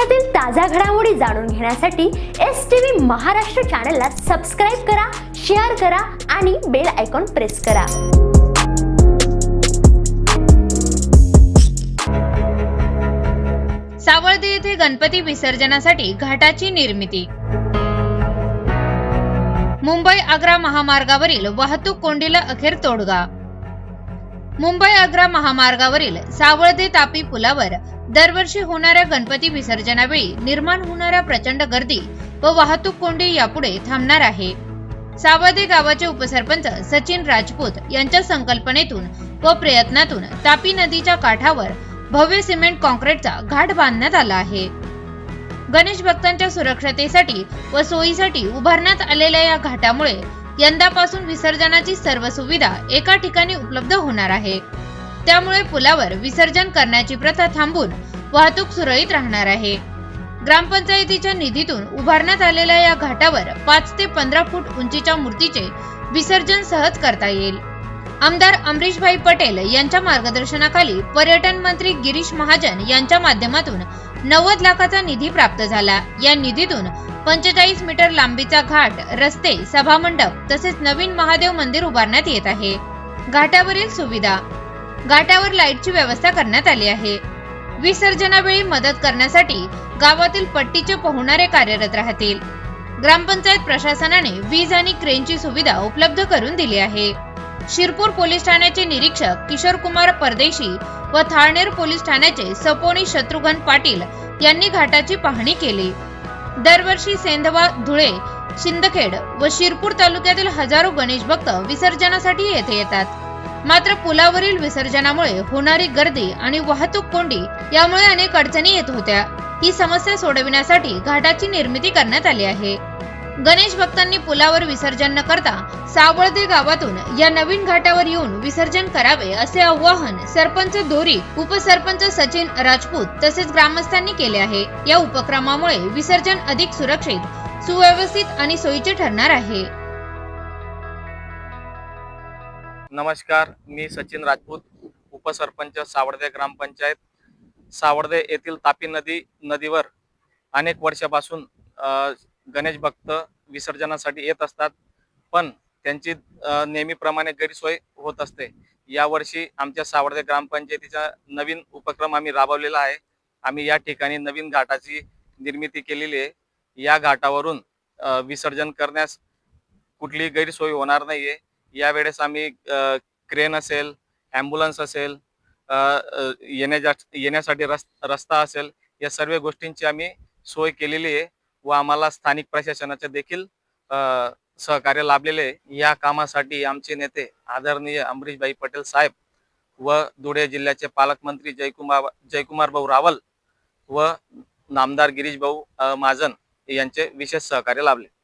देशातील ताज्या घडामोडी जाणून घेण्यासाठी एस टी व्ही महाराष्ट्र चॅनलला सबस्क्राईब करा शेअर करा आणि बेल आयकॉन प्रेस करा. सावळदे येथे गणपती विसर्जनासाठी घाटाची निर्मिती. मुंबई आग्रा महामार्गावरील वाहतूक कोंडीला अखेर तोडगा. मुंबई आग्रा महामार्गावरील सावळदे तापी पुलावर दरवर्षी होणाऱ्या गणपती विसर्जनावेळी निर्माण होणाऱ्या प्रचंड गर्दी व वाहतूक कोंडी यापुढे थांबणार आहे. सावळदे गावाचे उपसरपंच सचिन राजपूत यांच्या संकल्पनेतून व प्रयत्नातून तापी नदीच्या काठावर भव्य सिमेंट कॉन्क्रीटचा घाट बांधण्यात आला आहे. गणेश भक्तांच्या सुरक्षतेसाठी व सोयीसाठी उभारण्यात आलेल्या या घाटामुळे यंदापासून विसर्जनाची सर्व सुविधा एका ठिकाणी उपलब्ध होणार आहे. त्यामुळे पुलावर विसर्जन करण्याची प्रथा थांबून वाहतूक सुरळीत राहणार आहे. ग्रामपंचायतीच्या निधीतून उभारण्यात आलेल्या या घाटावर पाच ते पंधरा फूट उंचीच्या मूर्तीचे विसर्जन सहज करता येईल. आमदार अमरीशभाई पटेल यांच्या मार्गदर्शनाखाली पर्यटन मंत्री गिरीश महाजन यांच्या माध्यमातून नव्वद लाखाचा निधी प्राप्त झाला. या निधीतून पंचेचाळीस मीटर लांबीचा घाट रस्ते सभामंडप तसेच नवीन महादेव मंदिर उभारण्यात येत आहे. घाटावरील सुविधा. घाटावर लाईटची व्यवस्था करण्यात आली आहे. विसर्जनावेळी मदत करण्यासाठी गावातील पट्टीचे पोहणारे कार्यरत राहतील. ग्रामपंचायत प्रशासनाने वीज आणि क्रेनची सुविधा उपलब्ध करून दिली आहे. शिरपूर पोलीस ठाण्याचे निरीक्षक किशोर कुमार परदेशी व थाळनेर पोलीस ठाण्याचे सपोनी शत्रुघ्न पाटील यांनी घाटाची पाहणी केली. दरवर्षी सेंधवा धुळे शिंदखेड व शिरपूर तालुक्यातील हजारो गणेश भक्त विसर्जनासाठी येथे येतात. मात्र पुलावरील विसर्जनामुळे होणारी गर्दी आणि वाहतूक कोंडी यामुळे अनेक अडचणी येत होत्या. ही समस्या सोडविण्यासाठी घाटाची निर्मिती करण्यात आली आहे. गणेश भक्तांनी पुलावर विसर्जन न करता सावळदे गावातून या नवीन घाटावर येऊन विसर्जन करावे असे आवाहन सरपंच दोरी उपसरपंच सचिन राजपूत तसेच ग्रामस्थांनी केले आहे. या उपक्रमामुळे विसर्जन अधिक सुरक्षित सुव्यवस्थित आणि सोयीचे ठरणार आहे. नमस्कार मी सचिन राजपूत उपसरपंच सावळदे ग्रामपंचायत सावळदे येथील तापी नदी नदीवर अनेक वर्षापासून गणेश भक्त विसर्जनासाठी येत असतात. पण त्यांची नेहमीप्रमाणे गैरसोय होत असते. यावर्षी आमच्या सावळदे ग्रामपंचायतीचा नवीन उपक्रम आम्ही राबवलेला आहे. आम्ही या ठिकाणी नवीन घाटाची निर्मिती केलेली आहे. या घाटावरून विसर्जन करण्यास कुठलीही गैरसोय होणार नाही आहे यावेळेस आम्ही क्रेन असेल ॲम्ब्युलन्स असेल येण्या येण्यासाठी रस रस्ता असेल या सर्व गोष्टींची आम्ही सोय केलेली आहे. व आम्हाला स्थानिक प्रशासनाचे देखील सहकार्य लाभलेले या कामासाठी आमचे नेते आदरणीय अमरीशभाई पटेल साहेब व धुळे जिल्ह्याचे पालकमंत्री जयकुमार जयकुमार भाऊ रावल व नामदार गिरीश भाऊ महाजन यांचे विशेष सहकार्य लाभले.